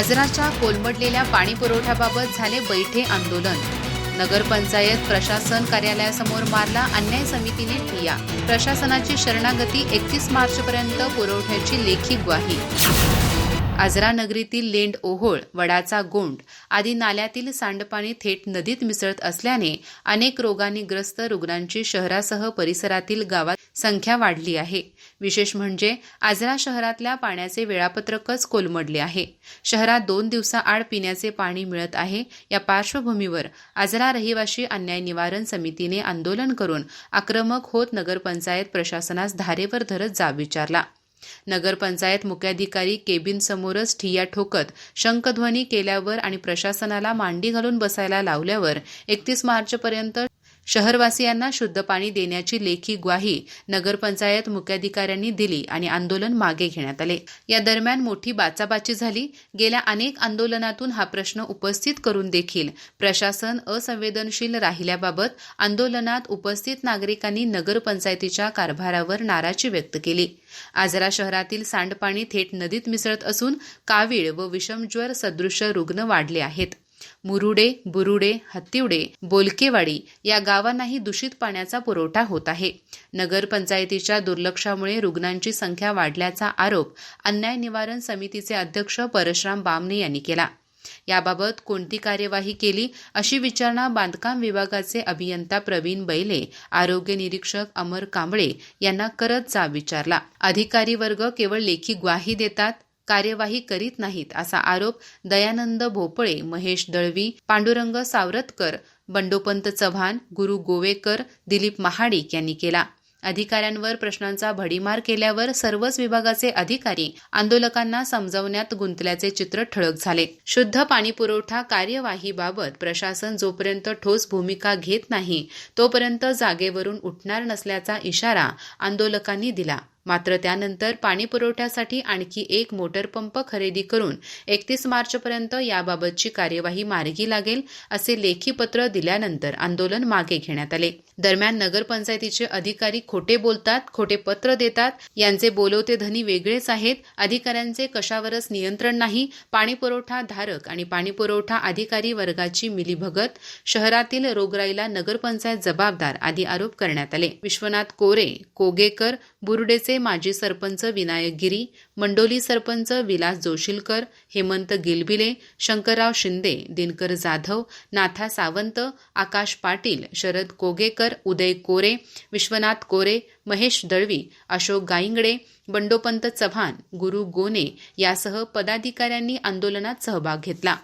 आजराच्या कोलमडलेल्या पाणी पुरवठ्याबाबत झाले बैठे आंदोलन. नगरपंचायत प्रशासन कार्यालयासमोर मारला अन्याय समितीने ठिया प्रशासनाची शरणागती एकतीस मार्चपर्यंत पुरवठ्याची लेखी ग्वाही. आजरा नगरीतील लेंड ओहोळ वडाचा गोंड आदी नाल्यातील सांडपाणी थेट नदीत मिसळत असल्याने अनेक रोगांनी ग्रस्त रुग्णांची शहरासह परिसरातील गावात संख्या वाढली आहे. विशेष म्हणजे आजरा शहरातल्या पाण्याचे वेळापत्रकच कोलमडले आहे. शहरात दोन दिवसाआड पिण्याचे पाणी मिळत आहे. या पार्श्वभूमीवर आजरा रहिवाशी अन्याय निवारण समितीने आंदोलन करून आक्रमक होत नगरपंचायत प्रशासनास धारेवर धरत जाब विचारला. नगरपंचायत मुख्याधिकारी केबिन समोरच ठोकत शंखध्वनी केल्यावर आणि प्रशासनाला मांडी घालून बसायला लावल्यावर एकतीस मार्चपर्यंत शहरवासियांना शुद्ध पाणी देण्याची लेखी ग्वाही नगरपंचायत मुख्याधिकाऱ्यांनी दिली आणि आंदोलन मागे घेण्यात आले. या दरम्यान मोठी बाचाबाची झाली. गेल्या अनेक आंदोलनातून हा प्रश्न उपस्थित करून देखील प्रशासन असंवेदनशील राहिल्याबाबत आंदोलनात उपस्थित नागरिकांनी नगरपंचायतीच्या कारभारावर नाराजी व्यक्त केली. आजरा शहरातील सांडपाणी थेट नदीत मिसळत असून कावीळ व विषमज्वर सदृश रुग्ण वाढले आहेत. मुरुडे बुरुडे हत्तिवडे बोलकेवाडी या गावांनाही दूषित पाण्याचा पुरवठा होत आहे. नगरपंचायतीच्या दुर्लक्षामुळे रुग्णांची संख्या वाढल्याचा आरोप अन्याय निवारण समितीचे अध्यक्ष परशुराम बामणे यांनी केला. याबाबत कोणती कार्यवाही केली अशी विचारणा बांधकाम विभागाचे अभियंता प्रवीण बैले आरोग्य निरीक्षक अमर कांबळे यांना करत जा विचारला. अधिकारी वर्ग केवळ लेखी ग्वाही देतात कार्यवाही करीत नाहीत असा आरोप दयानंद भोपळे महेश दळवी पांडुरंग सावरतकर बंडोपंत चव्हाण गुरु गोवेकर दिलीप महाडिक यांनी केला. अधिकाऱ्यांवर प्रश्नांचा भडीमार केल्यावर सर्वच विभागाचे अधिकारी आंदोलकांना समजवण्यात गुंतल्याचे चित्र ठळक झाले. शुद्ध पाणी पुरवठा कार्यवाहीबाबत प्रशासन जोपर्यंत ठोस भूमिका घेत नाही तोपर्यंत जागेवरून उठणार नसल्याचा इशारा आंदोलकांनी दिला. मात्र त्यानंतर पाणी पुरवठ्यासाठी आणखी एक मोटर पंप खरेदी करून एकतीस मार्चपर्यंत याबाबतची कार्यवाही मार्गी लागेल असे लेखी पत्र दिल्यानंतर आंदोलन मागे घेण्यात आले. दरम्यान नगरपंचायतीचे अधिकारी खोटे बोलतात खोटे पत्र देतात. यांचे बोलवते धनी वेगळेच आहेत. अधिकाऱ्यांचे कशावरच नियंत्रण नाही. पाणीपुरवठा धारक आणि पाणीपुरवठा अधिकारी वर्गाची मिलीभगत. शहरातील रोगराईला नगरपंचायत जबाबदार आदी आरोप करण्यात आले. विश्वनाथ कोरे कोगेकर बुर्डेचे माजी सरपंच विनायक गिरी मंडोली सरपंच विलास जोशीलकर हेमंत गिलबिले शंकरराव शिंदे दिनकर जाधव नाथा सावंत आकाश पाटील शरद कोगेकर उदय कोरे विश्वनाथ कोरे महेश दळवी अशोक गाईंगडे बंडोपंत चव्हाण गुरु गोने यासह पदाधिकाऱ्यांनी आंदोलनात सहभाग घेतला.